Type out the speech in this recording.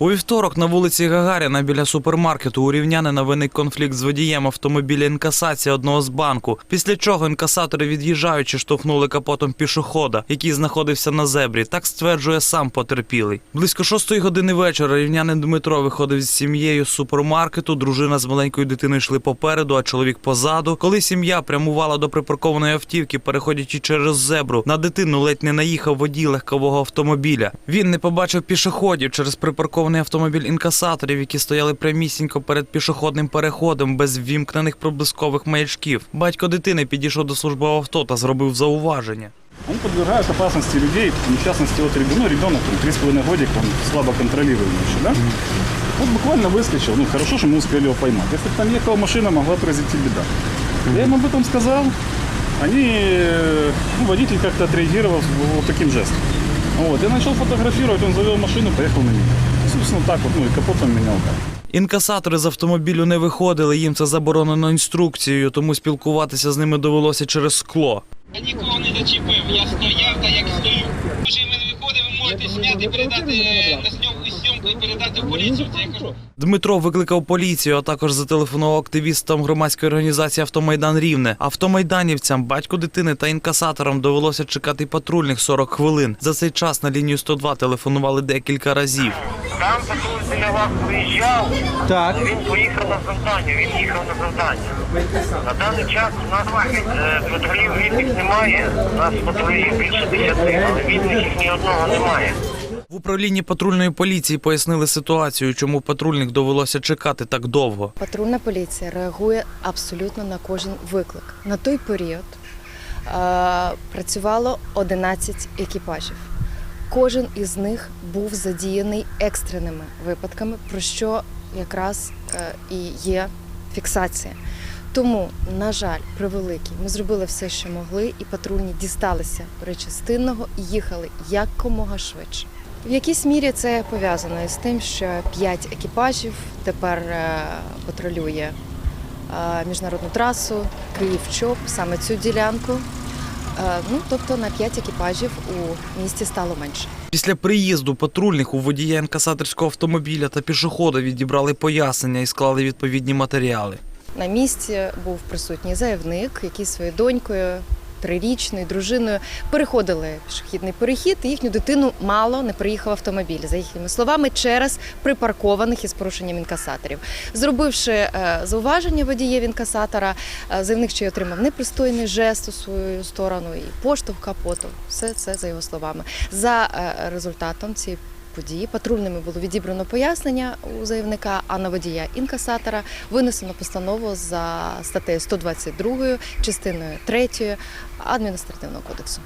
У вівторок на вулиці Гагаріна біля супермаркету у рівнянина виник конфлікт з водієм автомобіля інкасації одного з банку. Після чого інкасатори від'їжджаючи штовхнули капотом пішохода, який знаходився на зебрі. Так стверджує сам потерпілий. Близько шостої години вечора рівнянин Дмитро виходив з сім'єю з супермаркету. Дружина з маленькою дитиною йшли попереду, а чоловік позаду. Коли сім'я прямувала до припаркованої автівки, переходячи через зебру, на дитину ледь не наїхав водій легкового автомобіля. Він не побачив пішоходів через припаркований автомобіль інкасаторів, які стояли прямісінько перед пішохідним переходом без ввімкнених проблискових маячків. Батько дитини підійшов до службового авто та зробив зауваження. Он подвергает опасности людей, в частности, вот ребенок, ну, ребенок, там, 3,5 годик, он слабо контролируемый еще, да? Вот буквально выскочил, ну, хорошо, что мы успели его поймать. Если бы там ехала машина, могла произойти беда. Я им об этом сказал, они, э, ну, водитель как-то отреагировал вот таким жестом. Вот, я начал фотографировать, он завел машину, поехал на меня. Собственно, так вот, ну, и капотом менял так. Інкасатори з автомобілю не виходили, їм це заборонено інструкцією, тому спілкуватися з ними довелося через скло. Я нікого не зачепив, я стояв та як стою. Може, ми не виходимо, ви можете зняти, передати е, на зйомку зйомку і передати в поліцію. Це я кажу. Дмитро викликав поліцію, а також зателефонував активістам громадської організації Автомайдан Рівне. Автомайданівцям, батьку дитини та інкасаторам довелося чекати патрульних 40 хвилин. За цей час на лінію 102 телефонували декілька разів. Там патруль біля вас виїжджав, Так. він поїхав на завдання, він їхав на завдання. На даний час у нас е, патрулів рідних немає, у нас патрулів більше десяти, але їх ні одного немає. В управлінні патрульної поліції пояснили ситуацію, чому патрульних довелося чекати так довго. Патрульна поліція реагує абсолютно на кожен виклик. На той період е, працювало 11 екіпажів. Кожен із них був задіяний екстреними випадками, про що якраз е, і є фіксація. Тому, на жаль, превеликий, ми зробили все, що могли, і патрульні дісталися причастинного і їхали якомога швидше. В якійсь мірі це пов'язано із тим, що п'ять екіпажів тепер е, патрулює е, міжнародну трасу Київ-Чоп, саме цю ділянку. Е, Ну, тобто на п'ять екіпажів у місті стало менше. Після приїзду патрульних у водія інкасаторського автомобіля та пішохода відібрали пояснення і склали відповідні матеріали. На місці був присутній заявник, який своєю донькою, трирічною дружиною переходили пішохідний перехід. і Їхню дитину мало не приїхав автомобіль, за їхніми словами, через припаркованих із порушенням інкасаторів. Зробивши е, зауваження водієв інкасатора, е, заявник ще й отримав непристойний жест у свою сторону і поштовх капоту. Все це за його словами. За е, результатом цієї події патрульними було відібрано пояснення у заявника, а на водія інкасатора винесено постанову за статтею 122 частиною 3 адміністративного кодексу.